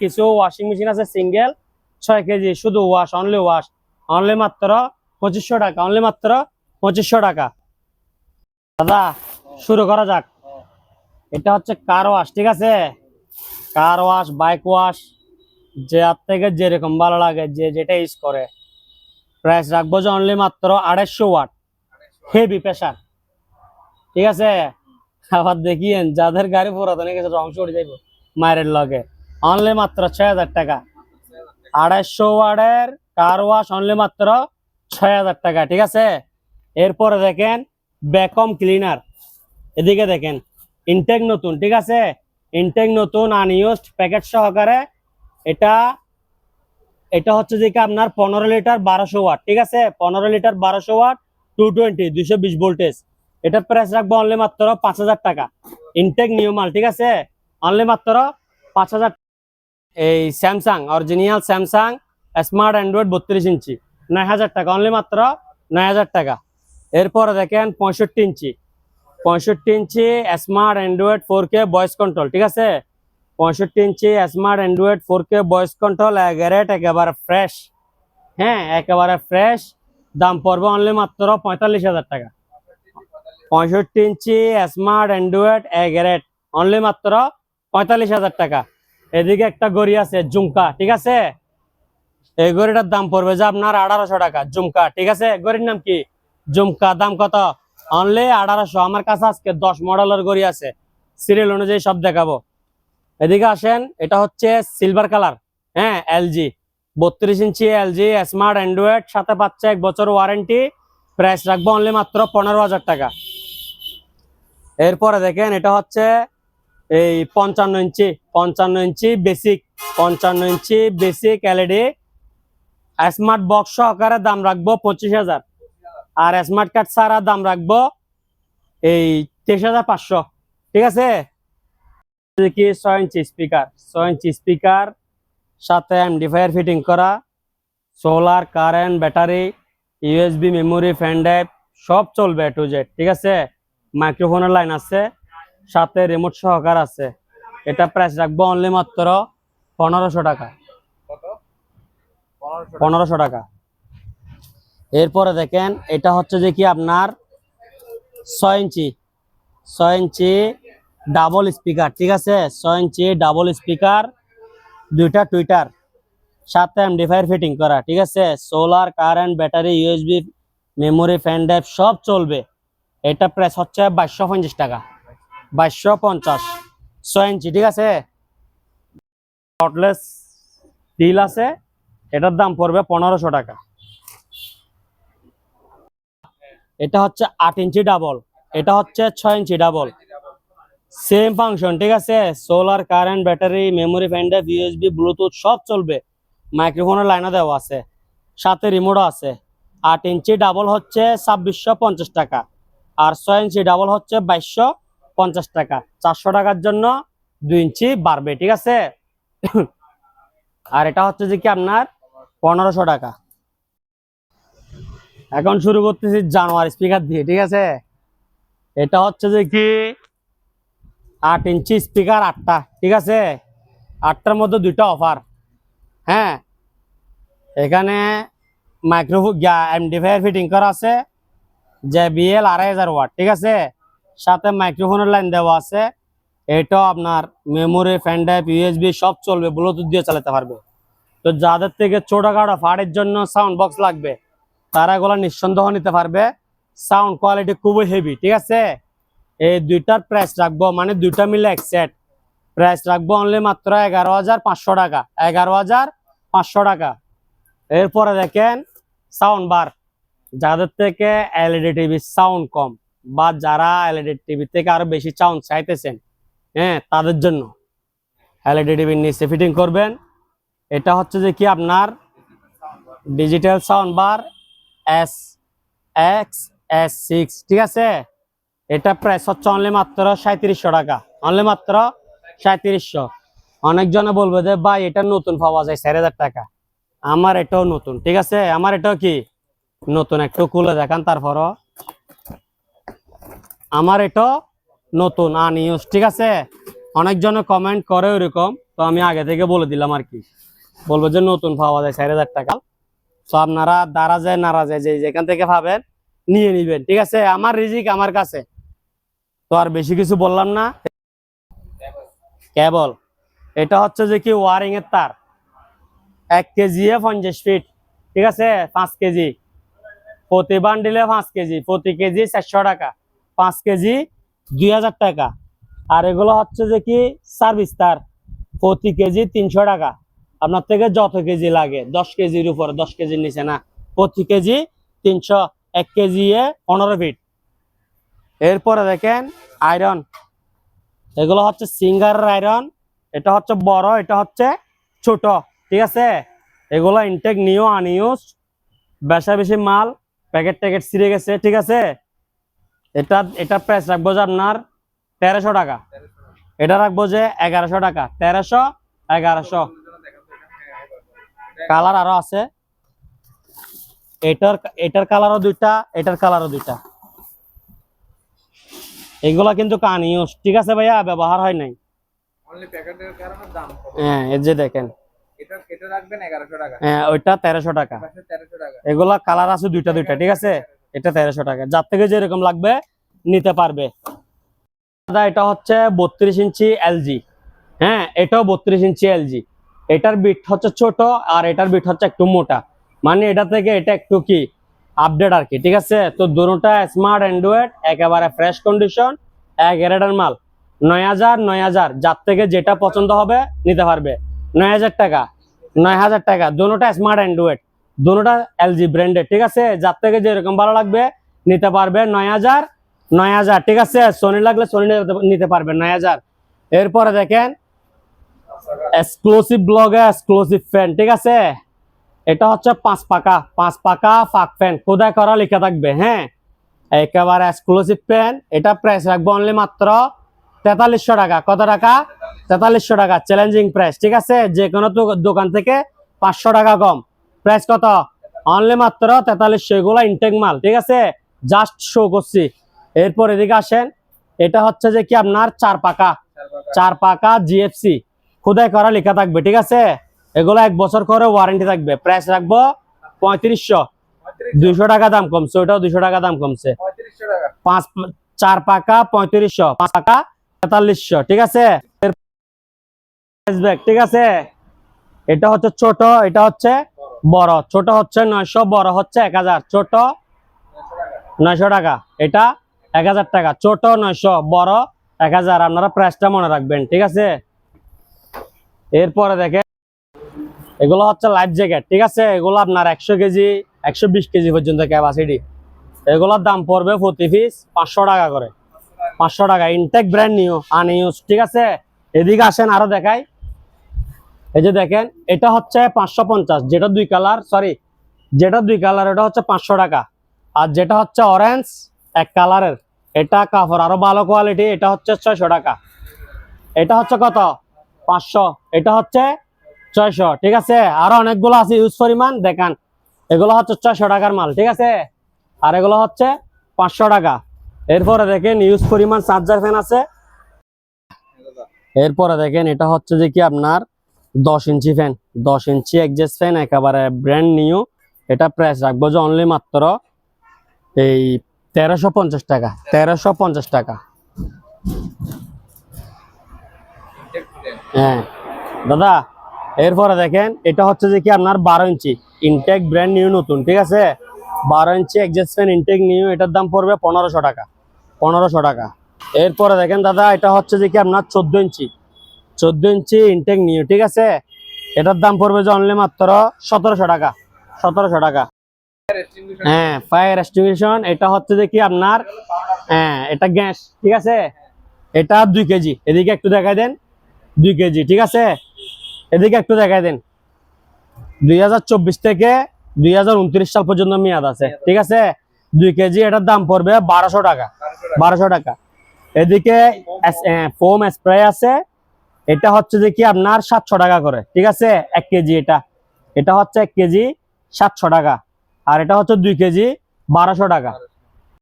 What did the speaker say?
কিছু washing machine আছে single ছয় কেজি, শুধু ওয়াশ অনলি ওয়াশ অনলি মাত্র পঁচিশশো টাকা অনলি মাত্র পঁচিশশো টাকা। দাদা, শুরু করা যাক। এটা হচ্ছে কার ওয়াশ ঠিক আছে? কার ওয়াশ বাইক ওয়াশ যে থেকে যেরকম ভালো লাগে, যে যেটা ইউজ করে। প্রাইস রাখব যে অনলি মাত্র আড়াইশো ওয়াট হেভি প্রেশার ঠিক আছে? আবার দেখিয়েন, যাদের গাড়ি পুরাতন গেছে, রং উঠে যাইব, মায়ের লগে। অনলি মাত্র ছয় হাজার টাকা। আড়াইশো ওয়ার্ডের কার ওয়াশ অনলি মাত্র ছয় হাজার টাকা, ঠিক আছে? এরপরে দেখেন ব্যাকম ক্লিনার এদিকে দেখেন ইনটেক নতুন, ঠিক আছে? ইনটেক নতুন আনইউজড প্যাকেট সহকারে এটা এটা হচ্ছে যে আপনার পনেরো লিটার বারোশো ওয়াট, ঠিক আছে? পনেরো লিটার বারোশো ওয়াট টু টোয়েন্টি দুইশো বিশ ভোল্টেজ এটা প্রাইস রাখব অনলি মাত্র পাঁচ হাজার টাকা। ইনটেক নিউ মাল, ঠিক আছে? অনলি মাত্র পাঁচ হাজার এই Samsung original Samsung smart android বত্রিশ ইঞ্চি। নয় হাজার টাকা অনলি মাত্র নয় হাজার টাকা। এরপরে দেখেন পঁয়ষট্টি ইঞ্চি। পঁয়ষট্টি inch smart android four K voice control ঠিক আছে? পঁয়ষট্টি inch smart android four K voice control গ্যারেট একেবারে ফ্রেশ হ্যাঁ একেবারে ফ্রেশ দাম পড়বে অনলি মাত্র পঁয়তাল্লিশ হাজার টাকা। পঁয়ষট্টি ইঞ্চি স্মার্ট অ্যান্ড্রয়েড গ্যারেট অনলি মাত্র পঁয়তাল্লিশ হাজার টাকা। এদিকে একটা গড়ি আছে জুমকা ঠিক আছে? এই গড়িটার দাম পড়বে যে আপনার আঠারোশো টাকা জুমকা ঠিক আছে? গড়ির নাম কি? জুমকা দাম কত? অনলি আঠারোশো। আমার কাছে আজকে দশ মডেলের গড়ি আছে সিরিয়াল অনুযায়ী সব দেখাবো। এদিকে আসেন, এটা হচ্ছে সিলভার কালার হ্যাঁ এলজি বত্রিশ ইঞ্চি এলজি স্মার্ট অ্যান্ড্রয়েড সাথে পাচ্ছে এক বছর ওয়ারেন্টি প্রাইস রাখব অনলি মাত্র পনেরো হাজার টাকা। এরপরে দেখেন, এটা হচ্ছে এই পঞ্চান্ন ইঞ্চি পঞ্চান্ন ইঞ্চি বেসিক পঞ্চান্ন inch basic LED smart box সহকারে দাম রাখব পঁচিশ হাজার। আর স্মার্ট কার্ড ছাড়া দাম রাখব এই তেইশ হাজার পাঁচশো। ঠিক আছে? কি ছয় ইঞ্চি স্পিকার ছয় ইঞ্চি স্পিকার সাথে এমডিফায়ার ফিটিং করা solar current battery USB memory pen drive সব চলবে টু জেড ঠিক আছে? মাইক্রোফোনের লাইন আছে। সাথে রিমোট সহকার আছে। এটা প্রাইস রাখব অনলি মাত্র পনেরোশো টাকা। পনেরোশো টাকা। এরপরে দেখেন এটা হচ্ছে যে কি আপনার ছয় ইঞ্চি। ছয় ইঞ্চি ডাবল স্পিকার ঠিক আছে? ছয় ইঞ্চি ডাবল স্পিকার দুইটা টুইটার সাথে এমডিফায়ার ফিটিং করা ঠিক আছে? Solar current battery USB memory pen drive সব চলবে। এটা প্রাইস হচ্ছে বাইশশো পঞ্চাশ টাকা। বাইশশো পঞ্চাশ। ছয় ইঞ্চি, ঠিক আছে? শর্টলেস ডিল আছে, এটার দাম পড়বে পনেরোশো টাকা। এটা হচ্ছে আট ইঞ্চি ডাবল এটা হচ্ছে ছয় ইঞ্চি ডাবল সেম ফাংশন ঠিক আছে? Solar current battery memory pen drive USB Bluetooth সব চলবে। মাইক্রোফোনের লাইনও দেওয়া আছে। সাথে রিমোটও আছে। আট ইঞ্চি ডাবল হচ্ছে ছাব্বিশশো পঞ্চাশ টাকা। আর ছয় ইঞ্চি ডাবল হচ্ছে বাইশশো পঞ্চাশ টাকা। চারশো টাকার জন্য দুই ইঞ্চি বাড়বে, ঠিক আছে? আর এটা হচ্ছে যে কি আপনার? পনেরোশো টাকা। এখন শুরু করতেছি জানুয়ারি স্পিকার দিয়ে, ঠিক আছে? এটা হচ্ছে যে কি? আট ইঞ্চি স্পিকার আটটা, ঠিক আছে? আটটার মধ্যে দুইটা অফার হ্যাঁ? এখানে মাইক্রোফোন এমডিফায়ার ফিটিং করা আছে, যে বিএল আড়াই হাজার ওয়াট ঠিক আছে? সাথে মাইক্রোফোনের লাইন দেওয়া আছে। এটাও আপনার মেমোরি ফ্যান ড্রাইভ ইউএসবি সব চলবে ব্লুটুথ দিয়ে চালাতে পারবে। তো যাদের থেকে ছোটখাটো ফাড়ের জন্য সাউন্ড বক্স লাগবে, তারা এগুলো নিঃসন্দেহ নিতে পারবে। সাউন্ড কোয়ালিটি খুবই হেভি ঠিক আছে? এই দুইটার প্রাইস রাখব মানে দুইটা মিলে এক সেট প্রাইস রাখব অনলি মাত্র এগারো হাজার পাঁচশো টাকা, এগারো হাজার পাঁচশো টাকা। এরপরে দেখেন সাউন্ড বার যাদের থেকে এলইডি টিভি সাউন্ড কম। বা যারা এলইডি টিভি থেকে আরও বেশি সাউন্ড চাইতেছেন হ্যাঁ তাদের জন্য। এলইডি টিভির নিচে ফিটিং করবেন। এটা হচ্ছে যে কি আপনার digital sound bar S X S six ঠিক আছে? এটা প্রাইস হচ্ছে অনলি মাত্র সাঁত্রিশশো টাকা। অনলি মাত্র সাঁত্রিশশো অনেকজনে বলবে যে, ভাই, এটা নতুন পাওয়া যায় চার হাজার টাকা। আমার এটাও নতুন। ঠিক আছে? আমার এটাও কি? নতুন। একটু খুলে দেখান, তারপরও আমার এটা নতুন আনইউজ ঠিক আছে? অনেকজন কমেন্ট করে ওইরকম, তো তো আমি আগে থেকে বলে দিলাম আর কি। বলব যে নতুন পাওয়া যায়, চার হাজার টাকা। তো আপনারা দাঁড়া যায়, নারা যায়, যে যেখান থেকে পাবেন, নিয়ে নিবেন, ঠিক আছে? আমার রিজিক আমার কাছে। তো আর বেশি কিছু বললাম না। কেবল, এটা হচ্ছে যে কি ওয়ারিং এর তার। এক কেজি এ পঞ্চাশ ফিট ঠিক আছে? পাঁচ কেজি প্রতি বান্ডিলে পাঁচ কেজি প্রতি কেজি চারশো টাকা। পাঁচ কেজি দুই হাজার টাকা। আর এগুলো হচ্ছে যে কি? সার্ভিস তার। প্রতি কেজি তিনশো টাকা। আপনার থেকে যত কেজি লাগে, দশ কেজির উপর, দশ কেজির নিচে না। প্রতি কেজি তিনশো, এক কেজি এ পনেরো ফিট এরপরে দেখেন আয়রন এগুলো হচ্ছে সিঙ্গার আয়রন এটা হচ্ছে বড়, এটা হচ্ছে ছোট, ঠিক আছে? এগুলো ইনটেক নিউ আনইউজ বেশা বেশি মাল প্যাকেট ট্যাকেট ছিঁড়ে গেছে, ঠিক আছে? এটা এটা প্রাইস রাখব যে আপনার তেরোশো টাকা। এটা রাখব যে এগারোশো টাকা। তেরোশো এগারোশো। কালার আরও আছে। এটার এটার কালারও দুইটা এটার কালারও দুইটা। এগুলা কিন্তু কান ইউজ ঠিক আছে ভাইয়া ব্যবহার হয় নাই। অনলি প্যাকেটের কারণে দাম কম। হ্যাঁ এই যে দেখেন। এটা এটা রাখবেন এগারোশো টাকা। হ্যাঁ ওইটা তেরোশো টাকা। এগুলা কালার আছে দুইটা দুইটা। ঠিক আছে? এটা তেরোশো টাকা। যার থেকে যেরকম লাগবে, নিতে পারবে। দাদা, এটা হচ্ছে বত্রিশ ইঞ্চি এলজি হ্যাঁ এটাও বত্রিশ ইঞ্চি এলজি এটার বিট হচ্ছে ছোট আর এটার বিট হচ্ছে একটু মোটা। মানে এটা থেকে এটা একটু কি আপডেট আর কি, ঠিক আছে? তো দুটোটা স্মার্ট অ্যান্ড্রয়েড একেবারে ফ্রেশ কন্ডিশন এক গ্রেডের মাল। নয় হাজার নয় হাজার, যার থেকে যেটা পছন্দ হবে, নিতে পারবে। নয় হাজার টাকা, নয় হাজার টাকা দুটোটা স্মার্ট অ্যান্ড্রয়েড দুটোটা এলজি ব্র্যান্ডেড ঠিক আছে? যার থেকে যেরকম ভালো লাগবে, নিতে পারবে নয় হাজার নয় হাজার, ঠিক আছে? সোনি লাগলে সোনি নিতে পারবে নয় হাজার। এরপরে দেখেন এক্সক্লুসিভ ব্লগে এক্সক্লুসিভ ফ্যান ঠিক আছে? এটা হচ্ছে পাঁচ পাকা পাঁচ পাকা ফাঁক ফ্যান কোথায় করা লেখা থাকবে হ্যাঁ? একেবারে এক্সক্লুসিভ ফ্যান এটা প্রাইস রাখব অনলি মাত্র তেতাল্লিশশো টাকা। কত টাকা? তেতাল্লিশশো টাকা চ্যালেঞ্জিং প্রাইস ঠিক আছে? যে কোনো দোকান থেকে পাঁচশো টাকা কম। প্রাইস কত? অনলি মাত্র তেতাল্লিশশো এগুলো ইনটেক মাল, ঠিক আছে? জাস্ট শো করছি। এরপর এদিকে আসেন। এটা হচ্ছে যে কি আপনার? চার পাকা। চার পাকা জিএফসি খুদাই করা লেখা থাকবে, ঠিক আছে? এগুলো এক বছর করে ওয়ারেন্টি থাকবে। প্রাইস রাখব পঁয়ত্রিশশো। দুইশো টাকা দাম কমছে ওটাও দুইশো টাকা দাম কমছে। পাঁচ, চার পাকা পঁয়ত্রিশশো, পাঁচ পাকা তেতাল্লিশশো, ঠিক আছে? ঠিক আছে? এটা হচ্ছে ছোট, এটা হচ্ছে বড়। ছোট হচ্ছে নয়শো, বড় হচ্ছে এক হাজার। ছোট নয়শো টাকা। এটা এক হাজার টাকা। ছোট নয়শো, বড় এক হাজার। আপনারা প্রাইসটা মনে রাখবেন, ঠিক আছে? এরপরে দেখেন, এগুলো হচ্ছে লাইফ জ্যাকেট ঠিক আছে? এগুলো আপনার একশো কেজি, একশো বিশ কেজি পর্যন্ত ক্যাপাসিটি এগুলোর দাম পড়বে প্রতি পিস পাঁচশো টাকা করে। পাঁচশো টাকা। ইনটেক ব্র্যান্ড নিউ আনইউজ ঠিক আছে? এদিকে আসেন, আরও দেখাই। এই যে দেখেন, এটা হচ্ছে পাঁচশো পঞ্চাশ, যেটা দুই কালার সরি যেটা দুই কালার, এটা হচ্ছে পাঁচশো টাকা। আর যেটা হচ্ছে অরেঞ্জ এক কালারের। এটা কাপড় আরও ভালো কোয়ালিটি এটা হচ্ছে ছয়শো টাকা। এটা হচ্ছে কত? পাঁচশো। এটা হচ্ছে ছয়শো, ঠিক আছে? আরও অনেকগুলো আছে ইউজ পরিমাণ। দেখান, এগুলো হচ্ছে ছয়শো টাকার মাল, ঠিক আছে? আর এগুলো হচ্ছে পাঁচশো টাকা। এরপরে দেখেন ইউজ পরিমাণ চার্জার ফ্যান আছে। এরপরে দেখেন, এটা হচ্ছে যে কি আপনার দশ ইঞ্চি ফ্যান দশ ইঞ্চি এক্সেস ফ্যান একেবারে ব্র্যান্ড নিউ এটা প্রাইস রাখব যে অনলি মাত্র এই তেরোশো পঞ্চাশ টাকা, তেরোশো পঞ্চাশ টাকা। হ্যাঁ। দাদা, এরপরে দেখেন, এটা হচ্ছে যে কি আপনার বারো ইঞ্চি। ইনটেক ব্র্যান্ড নিউ নতুন, ঠিক আছে? বারো ইঞ্চি এক্সেস ফ্যান ইনটেক নিউ এটার দাম পড়বে পনেরোশো টাকা পনেরোশো টাকা। এরপরে দেখেন, দাদা, এটা হচ্ছে যে কি আপনার চোদ্দ ইঞ্চি। চোদ্দ ইঞ্চি ইনটেক নিউ ঠিক আছে? এটার দাম পড়বে যে অনলি মাত্র সতেরোশো টাকা সতেরোশো টাকা। হ্যাঁ ফায়ার এক্সটিংশন এটা হচ্ছে দেখি আপনার হ্যাঁ এটা গ্যাস, ঠিক আছে? এটা দুই কেজি, এদিকে একটু দেখাই দেন, দুই কেজি, ঠিক আছে? এদিকে একটু দেখাই দেন। দুই হাজার চব্বিশ থেকে দুই হাজার উনত্রিশ সাল পর্যন্ত মেয়াদ আছে, ঠিক আছে? দুই কেজি, এটার দাম পড়বে বারোশো টাকা বারোশো টাকা। এদিকে ফোম স্প্রে আছে এটা হচ্ছে যে কি আপনার সাতশো টাকা করে, ঠিক আছে? এক কেজি এটা। এটা হচ্ছে এক কেজি সাতশো টাকা। আর এটা হচ্ছে দুই কেজি বারোশো টাকা।